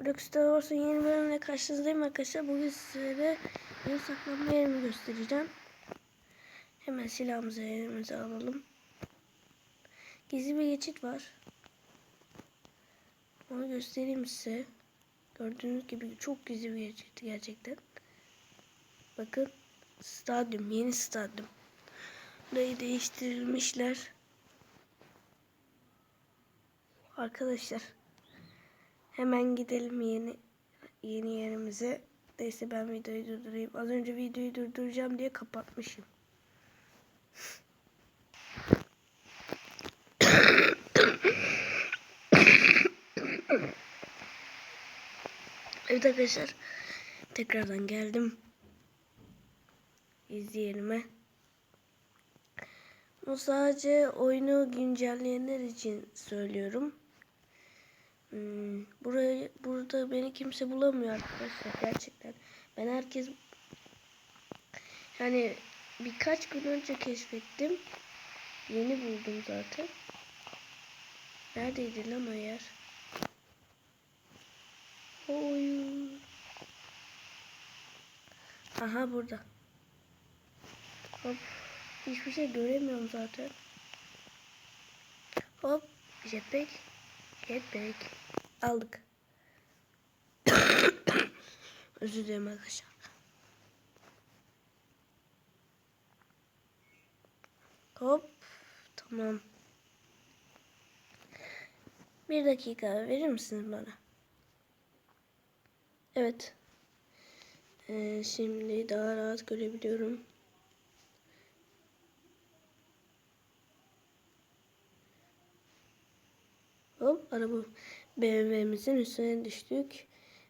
Block Star Wars'un yeni bölümüne karşınızdayım arkadaşlar. Bugün sizlere benim saklanma yerimi göstereceğim. Hemen silahımızı elimize alalım. Gizli bir geçit var. Onu göstereyim size. Gördüğünüz gibi çok gizli bir geçit gerçekten. Bakın stadyum, yeni stadyum. Burayı değiştirilmişler. Arkadaşlar hemen gidelim yeni yeni yerimize. Neyse ben videoyu durdurayım. Az önce videoyu durduracağım diye kapatmışım. Evet arkadaşlar tekrardan geldim. İzleyelim'e. Bu sadece oyunu güncelleyenler için söylüyorum. Hmm, burayı burada beni kimse bulamıyor arkadaşlar gerçekten. Ben herkes yani birkaç gün önce keşfettim. Yeni buldum zaten. Neredeydi lan o yer? Oy. Aha burada. Hop. Hiçbir şey göremiyorum zaten. Hop. Jetpack. Jetpack. Aldık. Özür dilerim arkadaşlar. Hop. Tamam. Bir dakika verir misiniz bana? Evet. Ee, şimdi daha rahat görebiliyorum. Hop araba BMW'mizin üstüne düştük.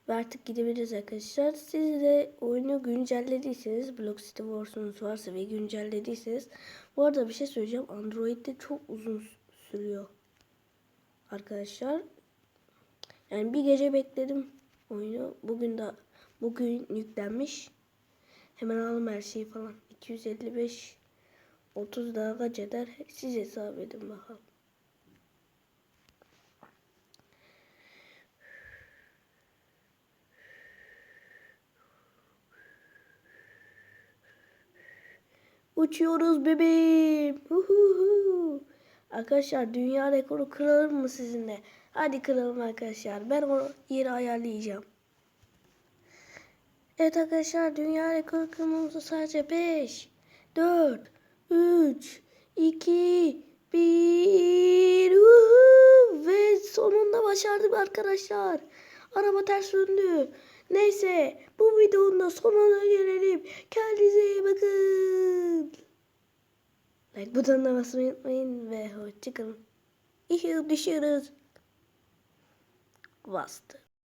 Ve artık gidebiliriz arkadaşlar. Siz de oyunu güncellediyseniz Block City Wars'unuz varsa ve güncellediyseniz bu arada bir şey söyleyeceğim. Android'de çok uzun sürüyor. Arkadaşlar. Yani bir gece bekledim oyunu. Bugün de bugün yüklenmiş. Hemen alalım her şeyi falan. 255 30 daha kaç eder? Siz hesap edin bakalım. Uçuyoruz bebeğim. Uhuhu. Arkadaşlar dünya rekoru kıralım mı sizinle? Hadi kıralım arkadaşlar. Ben o yeri ayarlayacağım. Evet arkadaşlar dünya rekoru kırmamızı sadece 5, 4, 3, 2, 1 Uhu. ve sonunda başardım arkadaşlar. Araba ters döndü. Neyse bu videonun da sonuna gelelim. Kendinize iyi bakın. Like butonuna basmayı unutmayın ve hoşçakalın. İşe düşürüz. Bastı.